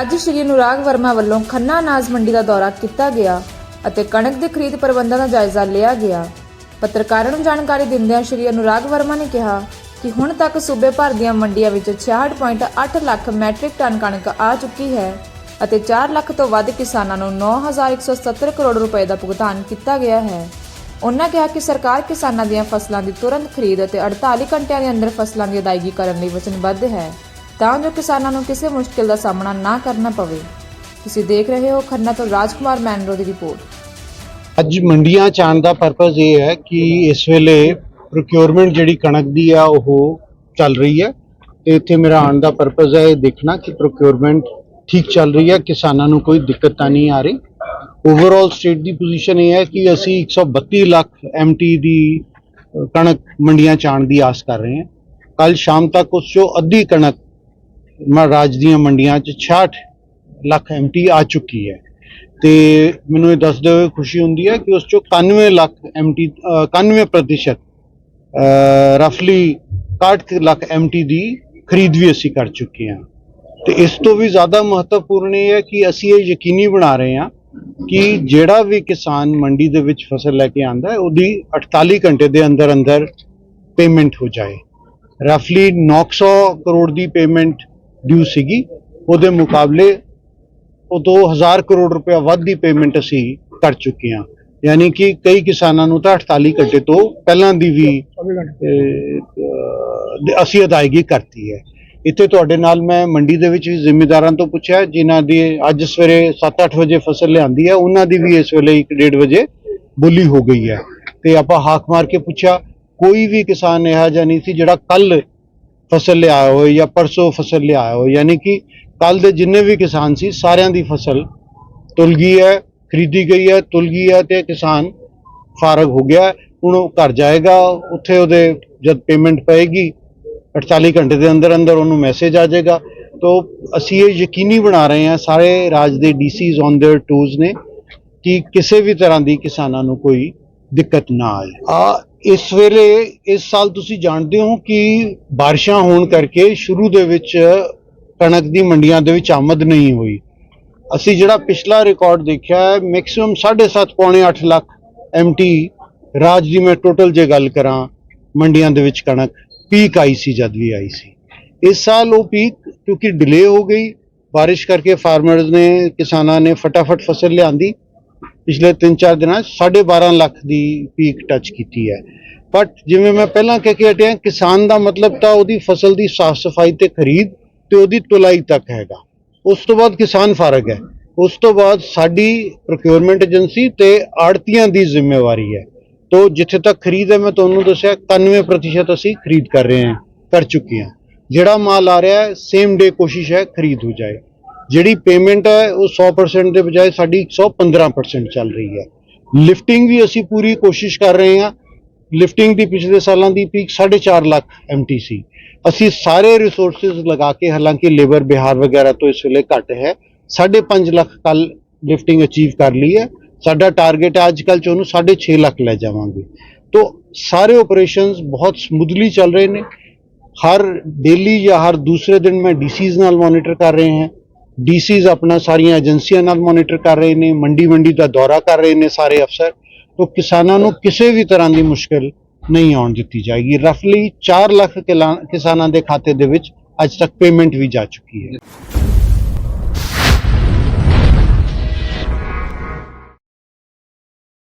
ਅੱਜ ਸ਼੍ਰੀ ਅਨੁਰਾਗ ਵਰਮਾ ਵੱਲੋਂ ਖੰਨਾ ਅਨਾਜ ਮੰਡੀ ਦਾ ਦੌਰਾ ਕੀਤਾ ਗਿਆ ਅਤੇ ਕਣਕ ਦੇ ਖਰੀਦ ਪ੍ਰਬੰਧਾਂ ਦਾ ਜਾਇਜ਼ਾ ਲਿਆ ਗਿਆ। ਪੱਤਰਕਾਰਾਂ ਨੂੰ ਜਾਣਕਾਰੀ ਦਿੰਦਿਆਂ ਸ਼੍ਰੀ ਅਨੁਰਾਗ ਵਰਮਾ ਨੇ ਕਿਹਾ ਕਿ ਹੁਣ ਤੱਕ ਸੂਬੇ ਭਰ ਦੀਆਂ ਮੰਡੀਆਂ ਵਿੱਚ 66.8 ਲੱਖ ਮੈਟ੍ਰਿਕ ਟਨ ਕਣਕ ਆ ਚੁੱਕੀ ਹੈ ਅਤੇ 4 ਲੱਖ ਤੋਂ ਵੱਧ ਕਿਸਾਨਾਂ ਨੂੰ 9170 ਕਰੋੜ ਰੁਪਏ ਦਾ ਭੁਗਤਾਨ ਕੀਤਾ ਗਿਆ ਹੈ। ਉਨ੍ਹਾਂ ਕਿਹਾ ਕਿ ਸਰਕਾਰ ਕਿਸਾਨਾਂ ਦੀਆਂ ਫਸਲਾਂ ਦੀ ਤੁਰੰਤ ਖਰੀਦ ਅਤੇ 48 ਘੰਟਿਆਂ ਦੇ ਅੰਦਰ ਫਸਲਾਂ ਦੀ ਅਦਾਇਗੀ ਕਰਨ ਲਈ ਵਚਨਬੱਧ ਹੈ। ਤਾਂ ਜੋ ਕਿਸਾਨਾਂ ਨੂੰ ਕਿਸੇ ਮੁਸ਼ਕਿਲ ਦਾ ਸਾਹਮਣਾ ਨਾ ਕਰਨਾ ਪਵੇ। ਤੁਸੀਂ ਦੇਖ ਰਹੇ ਹੋ ਖੰਨਾ ਤੋਂ ਰਾਜਕੁਮਾਰ ਮੈਨਰੋ ਦੀ ਰਿਪੋਰਟ। ਅੱਜ ਮੰਡੀਆਂ ਚ ਦਾ ਪਰਪਸ ਇਹ ਹੈ ਕਿ ਇਸ ਵੇਲੇ ਪ੍ਰੋਕਿਉਰਮੈਂਟ ਜਿਹੜੀ ਕਣਕ ਦੀ ਆ, ਉਹ ਚੱਲ ਰਹੀ ਹੈ। ਤੇ ਇੱਥੇ ਮੇਰਾ ਆਉਣ ਦਾ ਪਰਪਸ ਹੈ ਇਹ ਦੇਖਣਾ ਕਿ ਪ੍ਰੋਕਿਉਰਮੈਂਟ ਠੀਕ ਚੱਲ ਰਹੀ ਹੈ, ਕਿਸਾਨਾਂ ਨੂੰ ਕੋਈ ਦਿੱਕਤ ਤਾਂ ਨਹੀਂ ਆ ਰਹੀ। ਓਵਰਆਲ ਸਟੇਟ ਦੀ ਪੋਜੀਸ਼ਨ ਇਹ ਹੈ ਕਿ ਅਸੀਂ 132 ਲੱਖ ਐਮਟੀ ਦੀ ਕਣਕ ਮੰਡੀਆਂ ਚ ਆਉਣ ਦੀ ਆਸ ਕਰ ਰਹੇ ਹਾਂ। ਕੱਲ ਸ਼ਾਮ ਤੱਕ ਉਸ ਚੋਂ ਅੱਧੀ ਕਣਕ ਰਾਜ ਦੀਆਂ ਮੰਡੀਆਂ ਚ 66 ਲੱਖ ਐਮਟੀ ਆ ਚੁੱਕੀ ਹੈ। ਤੇ ਮੈਨੂੰ ਇਹ ਦੱਸਦੇ ਹੋਏ ਖੁਸ਼ੀ ਹੁੰਦੀ ਹੈ ਕਿ ਉਸ ਚੋਂ 91 ਲੱਖ ਐਮਟੀ 91% ਪ੍ਰਤੀਸ਼ਤ ਰਫਲੀ 61 ਲੱਖ ਐਮਟੀ ਦੀ ਖਰੀਦ ਵੀ ਅਸੀਂ ਕਰ ਚੁੱਕੇ ਹਾਂ। ਤੇ ਇਸ ਤੋਂ ਵੀ ਜ਼ਿਆਦਾ ਮਹੱਤਵਪੂਰਨ ਇਹ ਹੈ ਕਿ ਅਸੀਂ ਇਹ ਯਕੀਨੀ ਬਣਾ ਰਹੇ ਹਾਂ ਕਿ ਜਿਹੜਾ ਵੀ ਕਿਸਾਨ ਮੰਡੀ ਦੇ ਵਿੱਚ ਫਸਲ ਲੈ ਕੇ ਆਂਦਾ ਹੈ, ਉਹਦੀ 48 ਘੰਟੇ ਦੇ ਅੰਦਰ ਅੰਦਰ ਪੇਮੈਂਟ ਹੋ ਜਾਏ। ਰਫਲੀ 900 ਕਰੋੜ ਦੀ ਪੇਮੈਂਟ ਡਿਊ ਸੀਗੀ ਉਹਦੇ ਮੁਕਾਬਲੇ ਉਹ 2000 ਕਰੋੜ ਰੁਪਏ ਵੱਧ ਦੀ ਪੇਮੈਂਟ ਅਸੀਂ ਕਰ ਚੁੱਕੇ ਹਾਂ। ਯਾਨੀ ਕਿ ਕਈ ਕਿਸਾਨਾਂ ਨੂੰ ਤਾਂ 48 ਘੰਟੇ ਤੋਂ ਪਹਿਲਾਂ ਦੀ ਵੀ ਅਸੀਂ ਅਦਾਇਗੀ ਕਰਤੀ ਹੈ। ਇੱਥੇ ਤੁਹਾਡੇ ਨਾਲ ਮੈਂ ਮੰਡੀ ਦੇ ਵਿੱਚ ਵੀ ਜ਼ਿੰਮੇਦਾਰਾਂ ਤੋਂ ਪੁੱਛਿਆ ਜਿਨ੍ਹਾਂ ਦੀ ਅੱਜ ਸਵੇਰੇ 7-8 ਵਜੇ ਫਸਲ ਲਿਆਂਦੀ ਹੈ ਉਹਨਾਂ ਦੀ ਵੀ ਇਸ ਵੇਲੇ 1:30 ਵਜੇ ਬੋਲੀ ਹੋ ਗਈ ਹੈ। ਤੇ ਆਪਾਂ ਹਾਕ ਮਾਰ ਕੇ ਪੁੱਛਿਆ ਕੋਈ ਵੀ ਕਿਸਾਨ ਇਹੋ ਜਿਹਾ ਨਹੀਂ ਸੀ ਜਿਹੜਾ ਕੱਲ ਫਸਲ ਲਿਆਇਆ ਹੋਏ ਜਾਂ ਪਰਸੋਂ ਫਸਲ ਲਿਆਇਆ ਹੋਏ ਯਾਨੀ ਕਿ ਕੱਲ ਦੇ ਜਿੰਨੇ ਵੀ ਕਿਸਾਨ ਸੀ ਸਾਰਿਆਂ ਦੀ ਫਸਲ ਤੁਲ ਗਈ ਹੈ ਖਰੀਦੀ ਗਈ ਹੈ ਤੁਲ ਗਈ ਹੈ ਤੇ ਕਿਸਾਨ ਫਾਰਗ ਹੋ ਗਿਆ ਹੈ। ਹੁਣ ਉਹ ਘਰ ਜਾਏਗਾ ਉੱਥੇ ਉਹਦੇ ਜਦ ਪੇਮੈਂਟ ਪਏਗੀ 48 ਘੰਟੇ ਦੇ ਅੰਦਰ ਅੰਦਰ ਉਹਨੂੰ ਮੈਸੇਜ ਆ ਜਾਏਗਾ ਤੋਂ ਅਸੀਂ ਇਹ ਯਕੀਨੀ ਬਣਾ ਰਹੇ ਹਾਂ ਸਾਰੇ ਰਾਜ ਦੇ ਡੀਸੀਜ਼ ਔਨ देयर ਟੂਜ਼ ਨੇ ਕਿ ਕਿਸੇ ਵੀ ਤਰ੍ਹਾਂ ਦੀ ਕਿਸਾਨਾਂ ਨੂੰ ਕੋਈ ਦਿੱਕਤ ਨਾ ਆਏ ਆ ਇਸ ਵੇਲੇ ਇਸ ਸਾਲ ਤੁਸੀਂ ਜਾਣਦੇ ਹੋ ਕਿ ਬਾਰਿਸ਼ਾਂ ਹੋਣ ਕਰਕੇ ਸ਼ੁਰੂ ਦੇ ਵਿੱਚ ਕਣਕ ਦੀ ਮੰਡੀਆਂ ਦੇ ਵਿੱਚ ਆਮਦ ਨਹੀਂ ਹੋਈ। ਅਸੀਂ ਜਿਹੜਾ ਪਿਛਲਾ ਰਿਕਾਰਡ ਦੇਖਿਆ ਹੈ ਮੈਕਸਿਮਮ 7.5 ਪੌਣੇ 8 ਲੱਖ ਐਮਟੀ ਰਾਜ ਦੀ ਮੈਂ ਟੋਟਲ ਜੇ ਗੱਲ ਕਰਾਂ ਮੰਡੀਆਂ ਦੇ ਵਿੱਚ ਕਣਕ ਪੀਕ ਆਈ ਸੀ ਜਦ ਵੀ ਆਈ ਸੀ। ਇਸ ਸਾਲ ਉਹ ਪੀਕ ਕਿਉਂਕਿ ਡਿਲੇ ਹੋ ਗਈ, ਬਾਰਿਸ਼ ਕਰਕੇ ਫਾਰਮਰਜ਼ ਨੇ, ਕਿਸਾਨਾਂ ਨੇ ਫਟਾਫਟ ਫਸਲ ਲਿਆਂਦੀ। ਪਿਛਲੇ 3-4 ਦਿਨਾਂ 'ਚ 12.5 ਲੱਖ ਦੀ ਪੀਕ ਟੱਚ ਕੀਤੀ ਹੈ। ਬਟ ਜਿਵੇਂ ਮੈਂ ਪਹਿਲਾਂ ਕਹਿ ਕੇ ਹਟਿਆ, ਕਿਸਾਨ ਦਾ ਮਤਲਬ ਤਾਂ ਉਹਦੀ ਫਸਲ ਦੀ ਸਾਫ਼ ਸਫ਼ਾਈ ਤੇ ਖਰੀਦ ਤੇ ਉਹਦੀ ਤੁਲਾਈ ਤੱਕ ਹੈਗਾ। ਉਸ ਤੋਂ ਬਾਅਦ ਕਿਸਾਨ ਫ਼ਰਕ ਹੈ। ਉਸ ਤੋਂ ਬਾਅਦ ਸਾਡੀ ਪ੍ਰੋਕਿਉਰਮੈਂਟ ਏਜੰਸੀ ਤੇ ਆੜਤੀਆਂ ਦੀ ਜ਼ਿੰਮੇਵਾਰੀ ਹੈ। ਤੋ ਜਿੱਥੇ ਤੱਕ ਖਰੀਦ ਹੈ, ਮੈਂ ਤੁਹਾਨੂੰ ਦੱਸਿਆ 91% ਅਸੀਂ ਖਰੀਦ ਕਰ ਰਹੇ ਹਾਂ, ਕਰ ਚੁੱਕੇ ਹਾਂ। ਜਿਹੜਾ ਮਾਲ ਆ ਰਿਹਾ ਹੈ ਸੇਮ ਡੇ ਕੋਸ਼ਿਸ਼ ਹੈ ਖਰੀਦ ਹੋ ਜਾਏ। ਜਿਹੜੀ ਪੇਮੈਂਟ ਹੈ, ਉਹ 100% ਦੇ ਬਜਾਏ ਸਾਡੀ 115% ਚੱਲ ਰਹੀ ਹੈ। ਲਿਫਟਿੰਗ ਵੀ ਅਸੀਂ ਪੂਰੀ ਕੋਸ਼ਿਸ਼ ਕਰ ਰਹੇ ਹਾਂ। ਲਿਫਟਿੰਗ ਦੀ ਪਿਛਲੇ ਸਾਲਾਂ ਦੀ ਪੀਕ 4.5 ਲੱਖ ਐਮਟੀ ਸੀ ਅਸੀਂ ਸਾਰੇ ਰਿਸੋਰਸਸ ਲਗਾ ਕੇ, ਹਾਲਾਂਕਿ ਲੇਬਰ ਬਿਹਾਰ ਵਗੈਰਾ ਤੋਂ ਇਸ ਵੇਲੇ ਘੱਟ ਹੈ 5.5 ਲੱਖ ਕੱਲ ਲਿਫਟਿੰਗ ਅਚੀਵ ਕਰ ਲਈ ਹੈ। ਸਾਡਾ ਟਾਰਗੇਟ ਹੈ ਅੱਜ ਕੱਲ ਚ ਉਹਨੂੰ 6.5 ਲੱਖ ਲੈ ਜਾਵਾਂਗੇ। ਤੋਂ ਸਾਰੇ ਆਪਰੇਸ਼ਨਸ ਬਹੁਤ ਸਮੂਥਲੀ ਚੱਲ ਰਹੇ ਨੇ। ਹਰ ਡੇਲੀ ਜਾਂ ਹਰ ਦੂਸਰੇ ਦਿਨ ਮੈਂ ਡੀਸੀਜ਼ ਨਾਲ ਮੋਨੀਟਰ ਕਰ ਰਹੇ ਹਾਂ। ਡੀਸੀਜ਼ ਆਪਣਾ ਸਾਰੀਆਂ ਏਜੰਸੀਆਂ ਨਾਲ ਮੋਨੀਟਰ ਕਰ ਰਹੇ ਨੇ, ਮੰਡੀ ਮੰਡੀ ਦਾ ਦੌਰਾ ਕਰ ਰਹੇ ਨੇ ਸਾਰੇ ਅਫਸਰ, ਤੋਂ ਕਿਸਾਨਾਂ ਨੂੰ ਕਿਸੇ ਵੀ ਤਰ੍ਹਾਂ ਦੀ ਮੁਸ਼ਕਲ ਨਹੀਂ ਆਉਣ ਦਿੱਤੀ ਜਾਏਗੀ। ਰਫਲੀ 4 ਲੱਖ ਕਿਲਾ- ਕਿਸਾਨਾਂ ਦੇ ਖਾਤੇ ਦੇ ਵਿੱਚ ਅੱਜ ਤੱਕ ਪੇਮੈਂਟ ਵੀ ਜਾ ਚੁੱਕੀ ਹੈ।